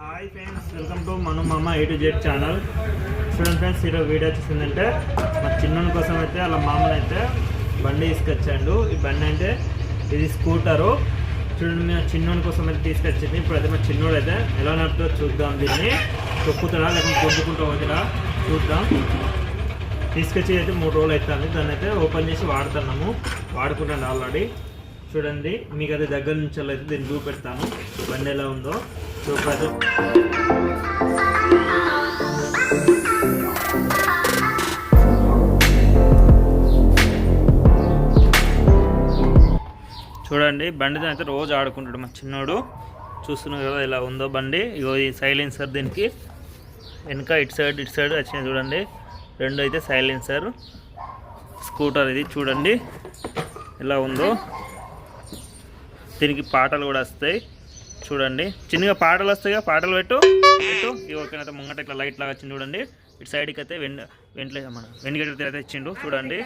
Hi friends welcome to మనం మామ A to Z channel చూడండి ఫ్రెండ్స్ ఈరోజు వీడియో వచ్చిందంటే మా చిన్నోని కోసం అయితే వాళ్ళ మామని అయితే బండి తీసుకొచ్చాడు. ఈ బండి అంటే ఇది స్కూటరు. చూడండి మా చిన్నోని కోసం అయితే తీసుకొచ్చింది. ఇప్పుడైతే మా చిన్నోడు అయితే ఎలా నడుపుతో చూద్దాం దీన్ని. తొక్కుతాడా లేకపోతే కొట్టుకుంటూ వదిలా చూద్దాం. తీసుకొచ్చి అయితే మూడు రోజులు అవుతుంది. దాన్ని అయితే ఓపెన్ చేసి వాడుతున్నాము. వాడుకున్నాను ఆల్రెడీ. చూడండి మీకు అది దగ్గర నుంచి అయితే దీన్ని చూపెడతాను. బండి ఎలా ఉందో. చూడండి బండితో అయితే రోజు ఆడుకుంటాడు మా చిన్నోడు. చూస్తున్నావు కదా ఇలా ఉందో బండి. ఇగో ఈ సైలెన్సర్ దీనికి. వెనక ఇటు సైడ్ ఇటు సైడ్ వచ్చినాయి చూడండి. రెండు అయితే సైలెన్సర్. స్కూటర్ ఇది చూడండి. ఎలా ఉందో. దీనికి పాటలు కూడా వస్తాయి. చూడండి. చిన్నగా పాటలు వస్తాయిగా పాటలు పెట్టు. పెట్టు. ఇవి ఓకేనైతే ముంగట ఇట్లా లైట్ లాగా వచ్చింది చూడండి. ఇటు సైడ్కి అయితే వెండి వెంటలే మన వెండిగడ్డ అయితే ఇచ్చిండు చూడండి.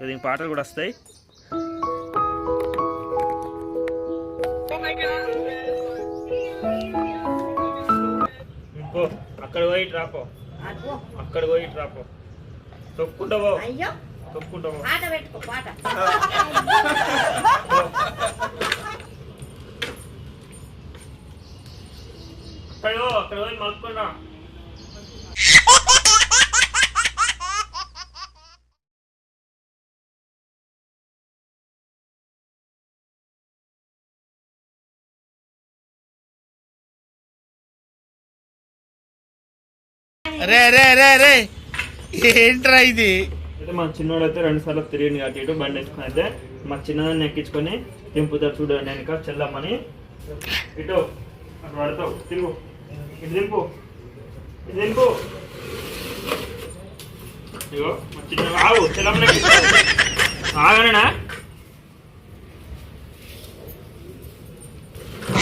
దీనికి పాటలు కూడా వస్తాయి. ఇంకో అక్కడ పోయి రాపో. అక్కడ పోయి రాపో. తొక్కుంటా పో. అక్కడ అక్కడ పోయి మలుపుకున్నా రే రే రే రే. ఏంట్రా ఇది? అయితే మా చిన్నోడు అయితే రెండు సార్లు తిరిగింది కాబట్టి ఇటు బండి వేసుకొని అయితే మా చిన్నదాన్ని ఎక్కించుకొని దింపుతారు చూడండి వెనక చెల్లమ్మని. ఇటు అటు పడతావు తిరుగు. ఇటు దింపు ఇటు దింపు ఇగో మా చిన్న ఆగు చెల్లమ్మని ఆగనేనా?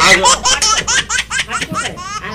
ఆగు. పట్టుకుంటది ఆయన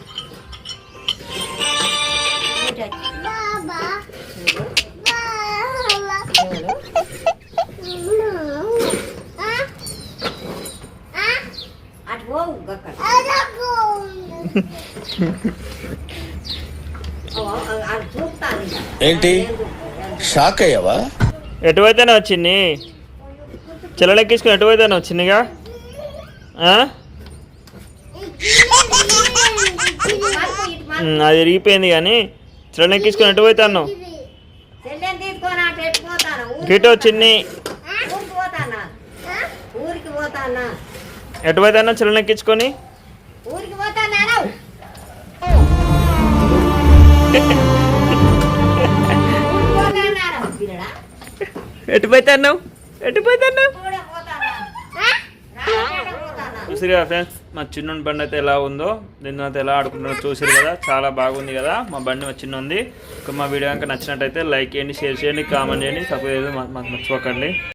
ఏంటి? షాక్ అయ్యావా ఎటువైతేనే వచ్చింది? చెల్లెక్కించుకుని ఎటువైతేనే వచ్చిందిగా? అది ఇరిగిపోయింది కానీ చెల్లెక్కించుకుని ఎటువైతాను చెల్లెని తీసుకొని అటు ఎటు పోతాను? ఊరికి గిటో చిన్ని ఊరికి పోతానా? ఊరికి ఎటు పోతే అన్నావు? ఎటు పోతే అన్నావు? చూసిరు కదా ఫ్రెండ్స్ మా చిన్న బండి అయితే ఎలా ఉందో దీని అయితే ఎలా ఆడుకుంటున్నారో చూసిరు కదా చాలా బాగుంది కదా మా బండి మా చిన్న ఉంది. ఇంకా మా వీడియో కనుక నచ్చినట్టయితే లైక్ చేయండి షేర్ చేయండి కామెంట్ చేయండి సపోర్ట్ చేయండి మాకు మర్చిపోకండి.